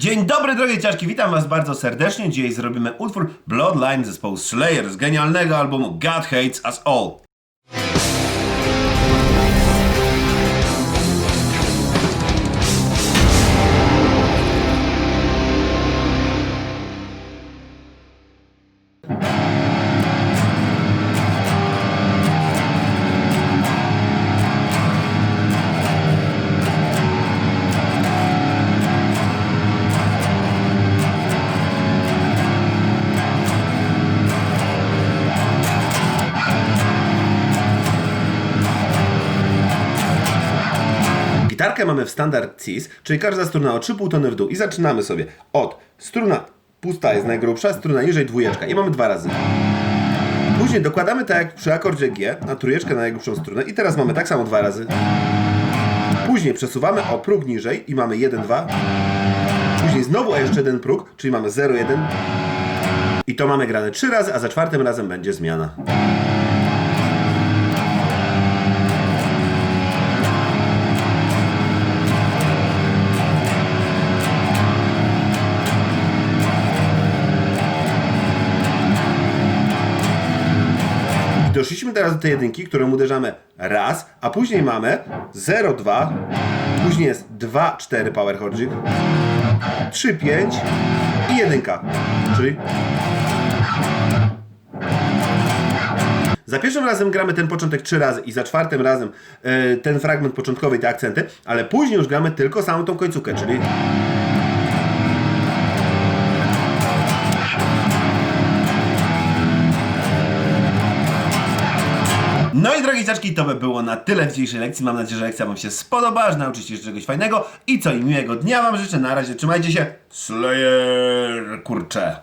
Dzień dobry, drogie ciaszki, witam was bardzo serdecznie. Dzisiaj zrobimy utwór Bloodline zespołu Slayer z genialnego albumu God Hates Us All. Gitarkę mamy w standard cis, czyli każda struna o 3,5 tony w dół i zaczynamy sobie od struna pusta jest najgrubsza, struna niżej dwójeczka i mamy dwa razy. Później dokładamy tak jak przy akordzie G na trójeczkę na najgrubszą strunę i teraz mamy tak samo dwa razy. Później przesuwamy o próg niżej i mamy 1, 2. Później znowu o jeszcze jeden próg, czyli mamy 0, 1. I to mamy grane trzy razy, a za czwartym razem będzie zmiana. Doszliśmy teraz do tej jedynki, którą uderzamy raz, a później mamy 0, 2, później jest 2, 4 power chordzik, 3, 5 i jedynka, czyli Za pierwszym razem gramy ten początek trzy razy i za czwartym razem e, ten fragment początkowy i te akcenty, ale później już gramy tylko samą tą końcówkę, czyli No i drogie dzieciaczki, to by było na tyle w dzisiejszej lekcji. Mam nadzieję, że lekcja Wam się spodoba, że nauczycie się czegoś fajnego i co i miłego dnia Wam życzę. Na razie trzymajcie się. Slayer, kurcze.